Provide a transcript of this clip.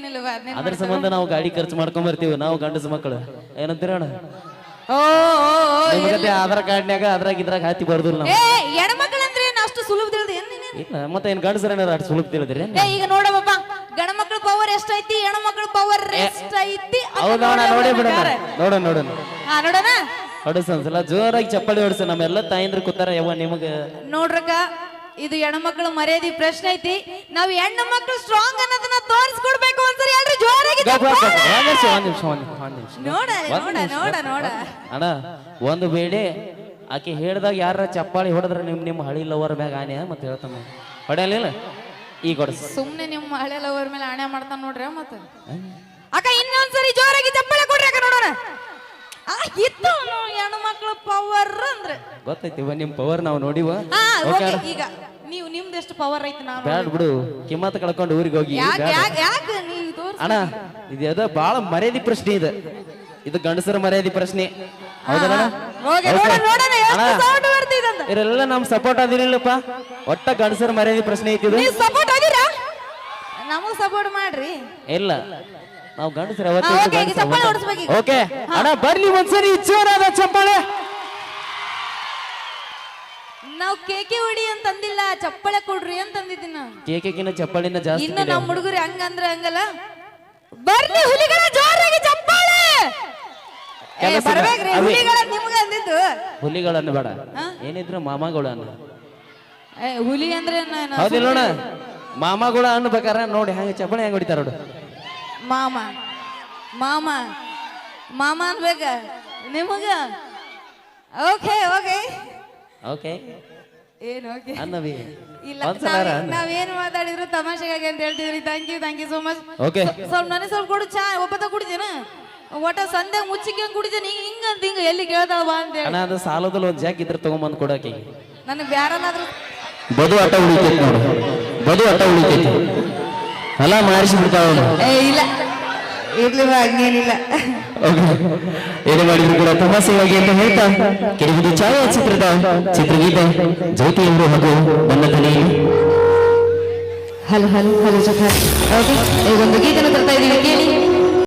ಏನಿಲ್ಲ ಅದ್ರ ಸಂಬಂಧ ನಾವು ಗಾಡಿ ಖರ್ಚು ಮಾಡ್ಕೊಂಡ್ ಬರ್ತೀವಿ ನಾವು ಗಂಡಸ ಮಕ್ಕಳು ಏನಂತೀರ ಅಣ್ಣ? ಓ ಓ, ನಿಮ್ಗತೆ ಆಧಾರ್ ಕಾರ್ಡ್ನ್ಯಾಗ ಅದ್ರಾಗ ಇದ್ರಾಗ ಹಾತಿ ಬರ್ದಿಲ್ಲ ನಾವು. ಏ ಹೆಣ್ಮಕ್ಳಂದ್ರೆ ಏನು ಅಷ್ಟು ಸುಲಭ ತಿಳಿದ ಇಲ್ಲ ಮತ್ತೆ ಏನ್ ಗಂಡಸರ ಏನಾರ ಅಷ್ಟು ಸುಲಭ ತಿಳಿದ್ರಿ ಏ ಈಗ ನೋಡಪ್ಪ ಗಂಡ ಮಕ್ಳ ಪವರ್ ಎಷ್ಟೈತಿ ಹೆಣ್ಮಕ್ಳ ಪವರ್ ಎಷ್ಟೈತಿ ನೋಡೋಣ ನೋಡಿ ಬಿಡೋಣ. ನೋಡೋಣ ನೋಡೋಣ. ಹಾ ನೋಡೋಣ. ಹೊಡಸ ಒಂದ್ಸಲ ಜೋರಾಗಿ ಚಪ್ಪಲಿ ಹೊಡ್ಸ ನಮ್ಮೆಲ್ಲ ತಾಯಂದ್ರ ಕೂತಾರ ಯವ್ವ ನಿಮಗ. ನೋಡ್ರಕ್ಕ ಇದು ಹೆಣ್ಮಕ್ಳು ಮರ್ಯಾದಿ ಪ್ರಶ್ನೆ ಐತಿ. ನಾವು ಹೆಣ್ಣು ಮಕ್ಕಳು ಸ್ಟ್ರಾಂಗ್ ಅನ್ನೋದನ್ನ ತೋರಿಸ್ಕೊಡ್ಬೇಕು ಒಂದ್ಸರಿ ಎಲ್ರು ಜೋರಾಗಿ ನೋಡ ನೋಡ ನೋಡ ನೋಡ. ಅಣ್ಣ ಒಂದು ಬೇಡಿ. ಆಕೆ ಹೇಳ್ದಾಗ ಯಾರ ಚಪ್ಪಾಳಿ ಹೊಡೆದ್ರೆ ನಿಮ್ ನಿಮ್ಮ ಹಳಿ ಲವರ್ ಮ್ಯಾಗ ಆನೆ ಮತ್ತೆ ಹೇಳ್ತಾನ. ಹೊಡೆಯಲಿಲ್ಲ ಈಗ ಹೊಡಸ್. ಸುಮ್ನೆ ನಿಮ್ಮ ಹಳೆ ಲವರ್ ಮೇಲೆ ಆಣೆ ಮಾಡ್ತಾನ ನೋಡ್ರಿ ಮತ್ತೆ. ಅಕ್ಕ ಇನ್ನೊಂದ್ಸರಿ ಜೋರಾಗಿ ಚಪ್ಪಾಳೆ ಕೊಡ್ರಿ ಅಕ್ಕ ನೋಡೋಣ ಆ, ಇತ್ತು ಹೆಣ್ಣು ಮಕ್ಳು ಗೊತ್ತೈತಿ ನಿಮ್ ಪವರ್ ನಾವು ನೋಡಿವ. ಹಾ ಓಕೆ ಓಕೆ ಈಗ ನೀವು ನಿಮ್ದು ಎಷ್ಟು ಪವರ್ ಐತಿ ನಾನು ಬ್ಯಾಡ್ ಬಿಡು ಕಿಮ್ಮತ್ ಕಳ್ಕೊಂಡು ಊರಿಗೆ ಹೋಗಿ ಯಾಕೆ ಬ್ಯಾಡ. ಯಾಕೆ ಯಾಕೆ ನೀವು ತೋರ್ಸ್ ಅಣ್ಣ ಇದು ಅದ ಬಾಳ ಮರ್ಯಾದಿ ಪ್ರಶ್ನೆ ಇದು. ಇದು ಗಂಡಸರ ಮರ್ಯಾದಿ ಪ್ರಶ್ನೆ. ಹೌದಲ್ಲ ಅಣ್ಣ? ಹೋಗಿ Okay. ನೋಡೋಣ ನೋಡೋಣ ಅಣ್ಣ, ಎಷ್ಟು ಸೌಂಡ್ ಬರ್ತಿದಂತ ಇವರೆಲ್ಲ ನಮ್ ಸಪೋರ್ಟ್ ಅದಿರಿಲ್ಲಪ್ಪ ಒಟ್ಟ ಗಂಡಸರ ಮರ್ಯಾದಿ ಪ್ರಶ್ನೆ ಐತಿ ಇದು. ನೀವು ಸಪೋರ್ಟ್ ಆಗಿರಾ? ನಮಗ್ ಸಪೋರ್ಟ್ ಮಾಡ್ರಿ. ಇಲ್ಲ. ನಾವು ಗಂಡಸರ ಹಾ, okay, ಈಗ ಚಪ್ಪಾಳೆ ಹೊಡ್ಸ್ಬೇಕು ಈಗ. ಓಕೆ. ಅಣ್ಣ ಬರ್ಲಿ ಒಂದ್ಸರಿ ಜೋರಾದ ಚಪ್ಪಾಳೆ. ನಾವ್ ಕೇಕೆ ಹೊಡಿ ಅಂತ ಅಂದಿಲ್ಲ ಚಪ್ಪಳೆ ಕೊಡ್ರಿ ಅಂತ ಅಂದಿದ್ದೀನಿ ನಾನು. ಕೇಕೆಕಿನ ಚಪ್ಪಳಿನ ಜಾಸ್ತಿ ಇನ್ನು ನಮ್ಮ ಹುಡುಗರು ಹಂಗಂದ್ರೆ ಹಂಗಲ್ಲ? ಬರ್ಲಿ ಹುಲಿಗಳ ಜೋರಾಗಿ ಚಪ್ಪಳೆ! ಏ, ಕೆಲಸ ಬರ್ಬೇಕ್ರಿ ಅವಿ. ಹುಲಿಗಳ ನಿಮ್ಗೆ ಅಂದಿದ್ದು. ಹುಲಿಗಳನ್ನು ಬೇಡ. ಏನಿದ್ರು ಮಾಮಗಳು ಅನ್ನ ಏ, ಹುಲಿ ಅಂದ್ರೆ ನಾನು? ಹೌದಿಲ್ಲ ನೋಡ. ಮಾಮಗಳು ಅನ್ಬೇಕಾರ ನೋಡಿ ಹಂಗ ಚಪ್ಪಳೆ ಹೆಂಗ್ ಹೊಡಿತಾರ ನೋಡು. ಮಾಮ. ಮಾಮ. ಮಾಮ ಅನ್ಬೇಕ? ನಿಮಗ? ಓಕೆ ಓಕೆ ಓಕೆ ಏನು ಓಕೆ ಅನ್ನವಿ ಇಲ್ಲ ಒಂದ್ಸಲ ನಾವ್- ಅನ್ನ ನಾವೇನು ಮಾತಾಡಿದ್ರು ತಮಾಷೆಗಾಗಿ ಅಂತ ಹೇಳ್ತಿದ್ರಿ. Thank you thank you so much okay ಸ್ವಲ್ಪ ನನಗೆ ಸ್ವಲ್ಪ ಕೊಡು ಚಾ ಒಬ್ಬತ ಕುಡಿದೇನ ಒಟ್ಟ ಸಂದೆ ಮುಚ್ಚಿಕೆ ಕುಡಿದೇನೆ ಹಿಂಗ ಅಂತ ಹಿಂಗ ಎಲ್ಲಿ ಕೇಳ್ತಾವ ಬಾ ಅಂತ ಹೇಳಿ. ಅಣ್ಣ ಅದು ಸಾಲದಲ್ಲಿ ಒಂದು ಜಾಕ್ ಇದ್ರೆ ತಗೊಂಬಂದು ಕೊಡಕ್ಕೆ. ನನಗೆ ಬ್ಯಾರನಾದ್ರೂ ಬದು ಅಟ ಉಳಿತೈತಿ ನೋಡು. ಬದು ಅಟ ಉಳಿತೈತಿ. ಅಲ್ಲ ಮಾರಿಸಿ ಬಿಡ್ತಾವ ಏ ಇಲ್ಲ. ಇರ್ಲಿ ಬಾ ಹಂಗೇನಿಲ್ಲ. ಏನು ಮಾಡಿದ್ರು ಕೂಡ ತಮಾಸೆಯಾಗಿ ಅಂತ ಹೇಳ್ತಾ ಕೆಲವೊಂದು ಚಿತ್ರಗೀತೆ ಜ್ಯೋತಿ ಎಂದು ಹಾಗೂ ನನ್ನ ತಲೆಯಲ್ಲಿ ಹಲೋ ಹಲೋ ಹಲೋ, ಜೊತೆ. ಈ ಒಂದು ಗೀತನ ತರ್ತಾ ಇದೀವಿ ಕೇಳಿ.